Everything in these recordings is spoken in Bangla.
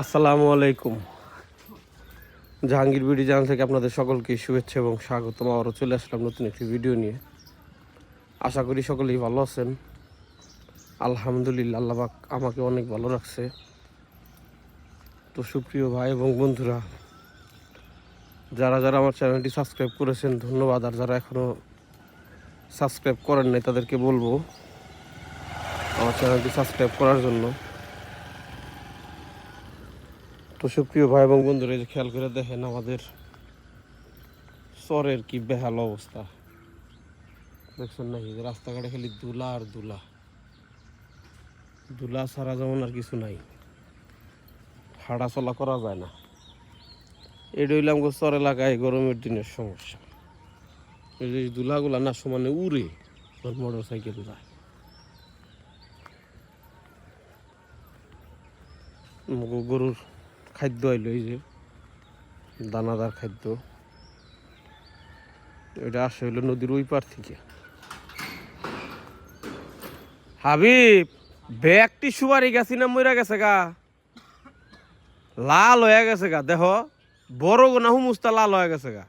আসসালামু আলাইকুম। জাহাঙ্গীর বিডি চ্যানেল থেকে আপনাদের সকলকে শুভেচ্ছা এবং স্বাগতম। আবারও চলে আসলাম নতুন একটি ভিডিও নিয়ে। আশা করি সকলেই ভালো আছেন। আলহামদুলিল্লাহ, আল্লাহ পাক আমাকে অনেক ভালো রাখছে। তো সুপ্রিয় ভাই এবং বন্ধুরা, যারা যারা আমার চ্যানেলটি সাবস্ক্রাইব করেছেন, ধন্যবাদ। আর যারা এখনও সাবস্ক্রাইব করেন নাই, তাদেরকে বলব, আমার চ্যানেলটি সাবস্ক্রাইব করার জন্য তো সুপ্রিয় ভাই এবং বন্ধুরা যে খেয়াল করে দেখেন আমাদের চরের কি বেহাল অবস্থা। দেখছেন নাকি? রাস্তাঘাটে খালি দুলা আর দুলা। দুলা ছাড়া যেমন আর কিছু নাই। হাঁটা চলা করা যায় না। এটা হইলে আমাকে চর এলাকায় গরমের দিনের সমস্যা। এই দুলাগুলা না সমানে উড়ে মোটর সাইকেল যায়। গরুর খাদ্য আইলো এই যে, দানাদার খাদ্য। এটা আসে হইল নদীর ওই পার থেকে। হাবিব ব্যাগটি সুবারি গেছি না মইরা গেছে গা? লাল হয়ে গেছে গা, দেখ। বড় গোনা হুমুস্তা লাল হয়ে গেছে গা।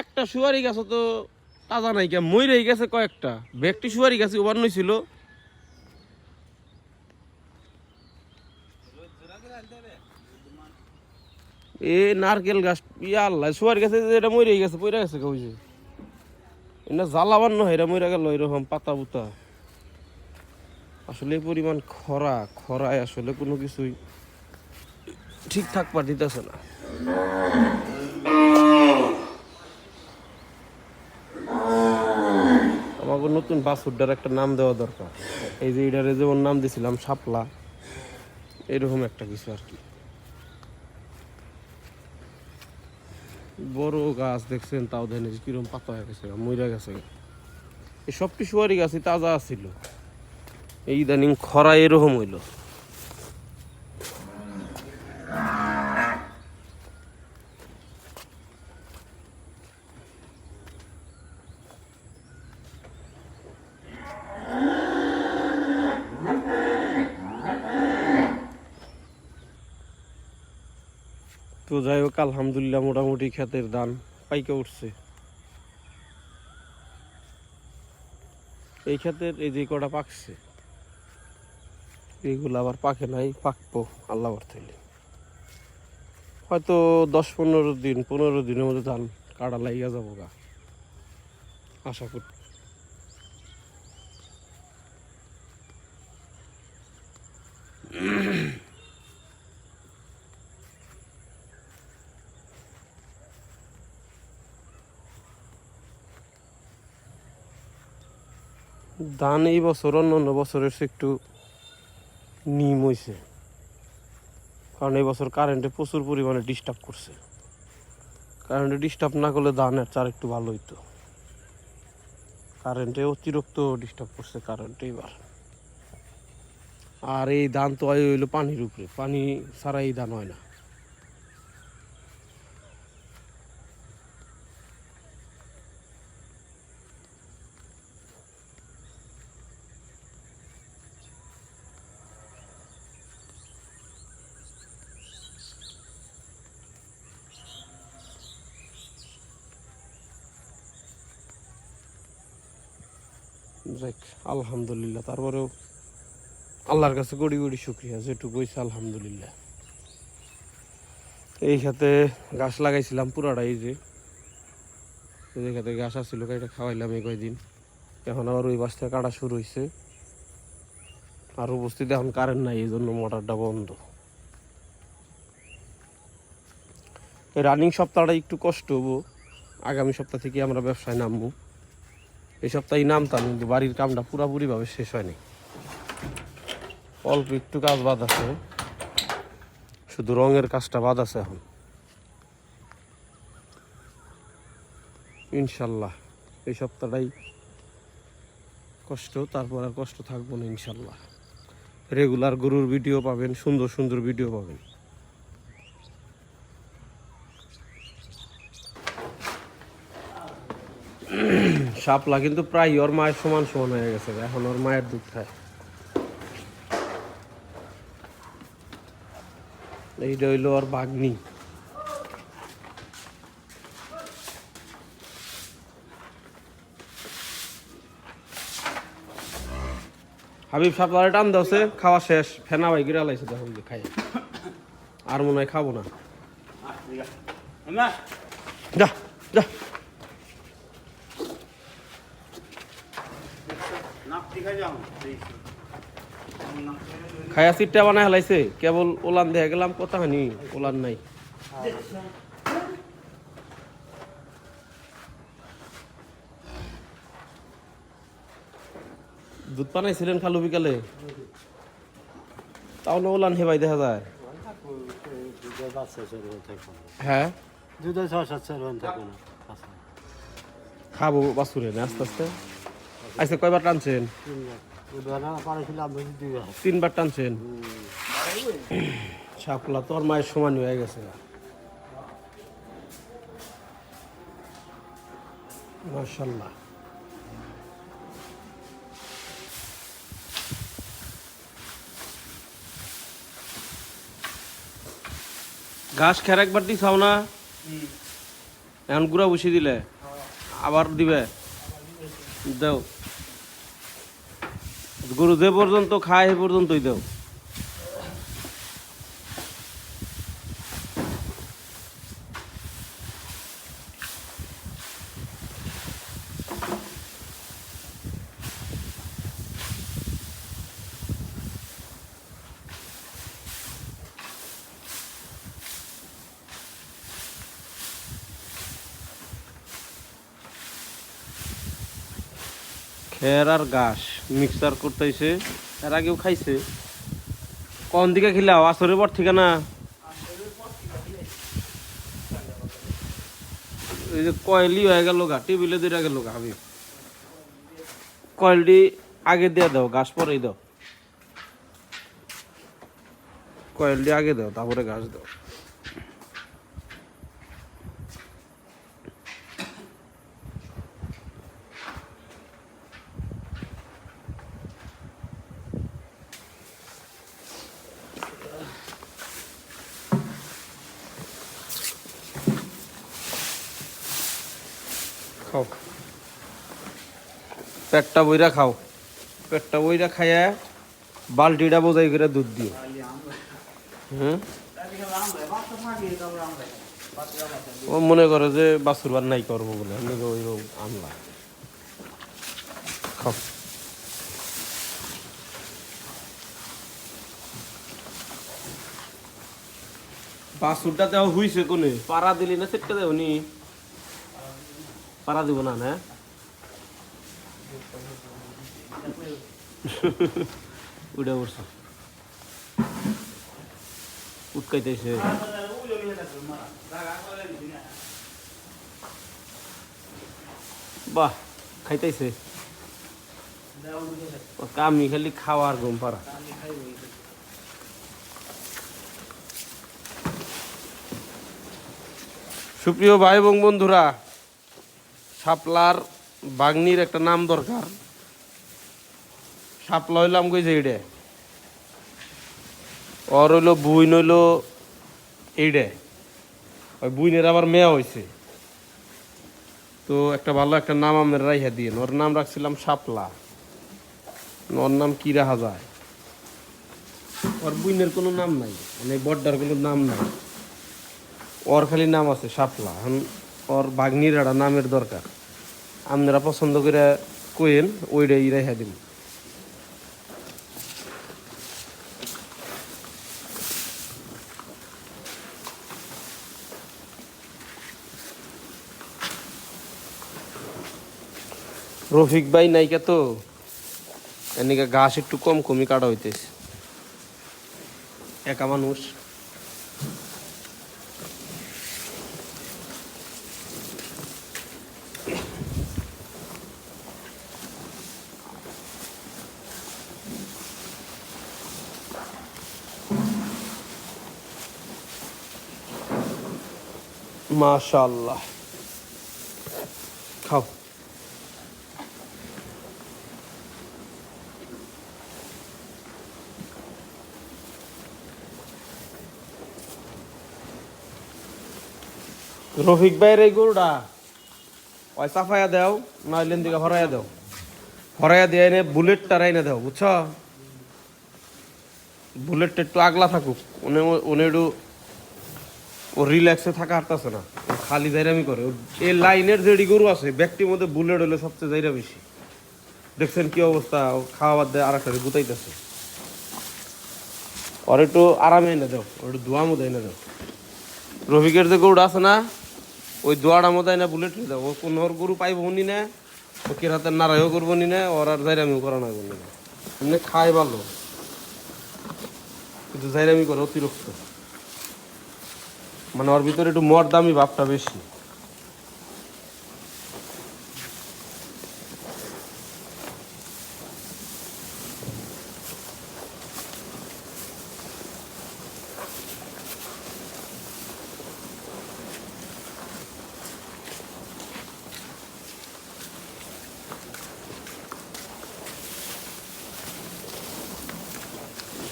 একটা সুয়ারি গাছ তো তাজা নাই কে মইরে গেছে কয়েকটা। ব্যাগটি সুয়ারি গাছ, ওবার নইছিল। এ নারকেল গাছ ইয়া আল্লাহ, সুয়ার গেছে যে এটা মরে গেছে, পইরা গেছে কইছে এটা জ্বালাবার নয় এটা মরে গেল এরকম পাতা বুতা। আসলে পরিমাণ খরা, খরায় আসলে কোনো কিছুই ঠিকঠাক পাঠিতেছে না। আমাকে নতুন বাসুরটার একটা নাম দেওয়া দরকার। এই যে এটারে যেমন নাম দিছিলাম, শাপলা, এরকম একটা কিছু আর কি। বড় গাছ দেখছেন, তাও দেন কিরম পাতা হয়ে গেছে, মইরা গেছে। এই সব পিছুয়ারি গাছই তাজা ছিল এই ইদানিং খরা এরকম হইল। যাই হোক, আলহামদুলিল্লাহ মোটামুটি ক্ষেতের ধান পাইকে উঠছে। এই ক্ষেতের এই যে কটা পাকছে এইগুলো আবার পাকে নাই, পাকবো, আল্লাহ থেকে। হয়তো দশ পনেরো দিন, পনেরো দিনের মধ্যে ধান কাটা লাইগা যাব গা আশা করি ধান এই বছর অন্য অন্য বছরের একটু নিম হয়েছে কারণ এই বছর কারেন্টে প্রচুর পরিমাণে ডিস্টার্ব করছে। কারেন্টে ডিস্টার্ব না করলে ধানের চার একটু ভালো হইতো। কারেন্টে অতিরিক্ত ডিস্টার্ব করছে কারেন্ট এবার আর এই ধান তো হইল পানির উপরে। পানি ছাড়া এই ধান হয় না। আলহামদুলিল্লাহ, তারপরেও আল্লাহর কাছে গড়ি গড়ি শুক্রিয়া, যেটুকু হয়েছে আলহামদুলিল্লাহ। এই সাথে গাছ লাগাইছিলাম পুরাটা এই যে। এই খাতে গাছ আসছিল এটা খাওয়াইলাম এই কয়দিন। এখন আবার ওই বাস থেকে কাটা শুরু হয়েছে আর উপস্থিতি এখন কারেন্ট নাই এই জন্য মোটরটা বন্ধ। রানিং সপ্তাহটা একটু কষ্ট হব, আগামী সপ্তাহ থেকে আমরা ব্যবসায় নামবো। এই সপ্তাহে নামতাম কিন্তু বাড়ির কামটা পুরাপুরিভাবে শেষ হয়নি। অল্প একটু কাজ বাদ আছে। শুধু রঙের কাজটা বাদ আছে এখন। ইনশাল্লাহ, এই সপ্তাহটাই কষ্ট, তারপর আর কষ্ট থাকব না ইনশাল্লাহ। রেগুলার গরুর ভিডিও পাবেন, সুন্দর সুন্দর ভিডিও পাবেন। সাপলা কিন্তু প্রায় ওর মায়ের সমান সমান হয়ে গেছে এখন ওর মায়ের দুধ খায়। এইটা হইল ওর বাগনি। হাবিব সাপলারে টান দেওয়াছে খাওয়া শেষ। ফেনা ভাই গিরা লাইছে দেখো খাই আর মনে হয় খাব না। যা যা। খায়া সিটটা বানায় হেলাইছে। কেবল ওলান দেখে গেলাম কথা হানি ওলান নাই। দুধ বানাইছিলেন খালু বিকালে। তাও না ওলান হেবাই দেখা যায়। হ্যাঁ? দুধের ছয় সাত খাব বাসুরে না আস্তে আস্তে। আচ্ছা কয়বার টানছেন? তিনবার টানছেন? সাপলা তোর মায়ের সমান হয়ে গেছে। মার্শাল্লাহ ঘাস খের একবার দিছাও না? এখন গুড়া বসিয়ে দিলে। আবার দিবে? দেও। গরু যে পর্যন্ত খায় সে পর্যন্তই দেও। খের আর ঘাস। মিক্সার করতেছে, এর আগেও খাইছে। কোন দিকে খিলাও আসরের পর থেকে না? এই যে কয়েলি হয়ে গেল গা, টেবিলে দিয়ে গেল গা হাবিব কয়েলটি আগে দিয়ে দাও, ঘাস পরেই দাও। কয়েলটি আগে দাও, তারপরে ঘাস দাও। খাও। পেটটা বইরা খাও। পেটটা বইরা খাইয়া বালতিটা বোঝাই করে দুধ দিও। ও মনে করে যে বাছুর বার নাই করব বলে। আমি ওই আনলাম। খাও। বাছুরটা দেওয়া হইছে কোনে? পাড়া দিলি না সেটটা দেও পাড়া দিব না না? উঠে পড়ছে। উৎকাইতেছে বাহ, খাইতেছে। কামি খালি খাওয়ার ঘুম পাড়া। সুপ্রিয় ভাই এবং বন্ধুরা শাপলার বাগনির একটা নাম দরকার। শাপলা হইলাম কই যে এইডে। ওর হইল বুইন হইল এইডে। ওই বুইনের আবার মেয়া হয়েছে তো একটা ভালো একটা নাম আমরা রাইহা দিয়ে ওর নাম রাখছিলাম শাপলা। ওর নাম কি রাখা যায়? ওর বুইনের কোনো নাম নাই। মানে বড্ডার কোনো নাম নাই। ওর খালি নাম আছে শাপলা। এখন ওর বাগনির একটা নামের দরকার। আপনারা পছন্দ করে কোয়েন, ওইটাই রেখা দিন রফিক ভাই নাইকা তো, এনেকা ঘাস একটু কম কমই কাটা হইতেছে। একা মানুষ। মাশাল্লাহ খাও। রফিক ভাইয়ের এই গরুটা, ওই চাফাইয়া দাও নইলেন দিকে হরাইয়া দেও। হরাইয়া দিয়ে এনে বুলেট টারাই না দেও, বুঝছ? বুলেটটা একটু আগলা থাকুক, উনি উনি একটু ও রিল্যাক্সে থাকা হারতেছে না। ও খালি জাইরামি করে। এই লাইনের যেটি গরু আছে, ব্যক্তির মধ্যে বুলেট হলে সবচেয়ে জাইরা বেশি। দেখছেন কি অবস্থা? ও খাওয়া বাদ দিয়ে আর একটা গুতাইতেছে। ওর একটু আরামে এনে দাও, ওর একটু ধোয়া মতো এনে দাও। রফিকের যে গরুটা আছে না, ওই দোয়াটা মতো এনে বুলেট নিয়ে দাও। ও কোন ওর গরু পাইব নি না, ও কে রাতের নারায়ও করব নি না, ওর আর জাইরামিও করা না এমনি খাই ভালো। কিন্তু জাইরামি করে অতিরিক্ত। মানে ওর ভিতরে একটু মর দামি ভাবটা বেশি।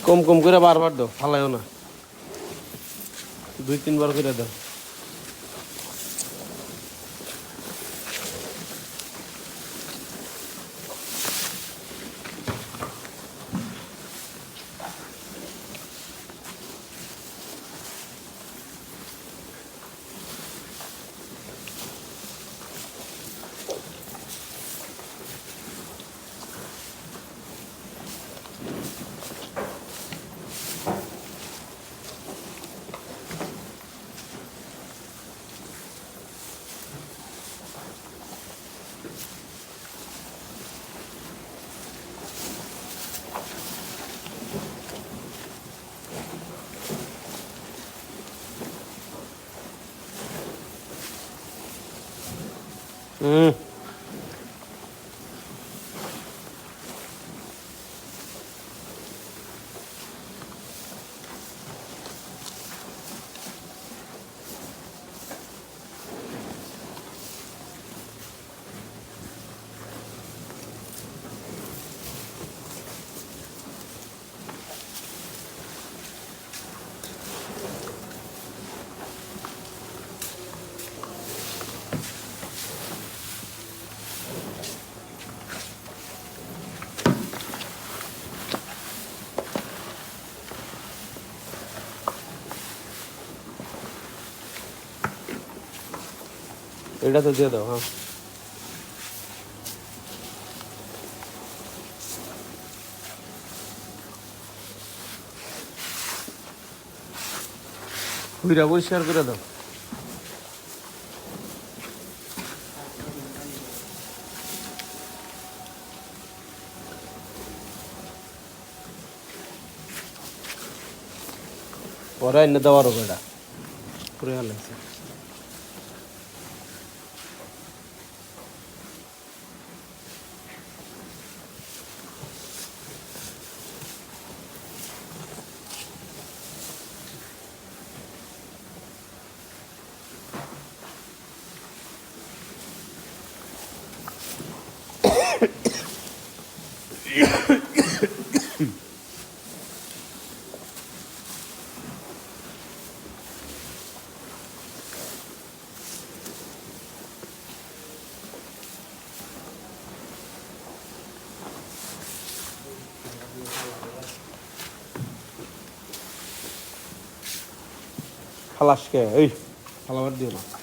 কম কম করে বারবার দাও, ফালাইও না। দুই তিনবার করে দাও। হুম এটা তো দিয়ে দাও হ্যাঁ। হুইরা পরিষ্কার করে দাও। ওরা এনে দেওয়ারও বেড়া পুরে হালাইছে খালাসকে এই খালাবার দিও না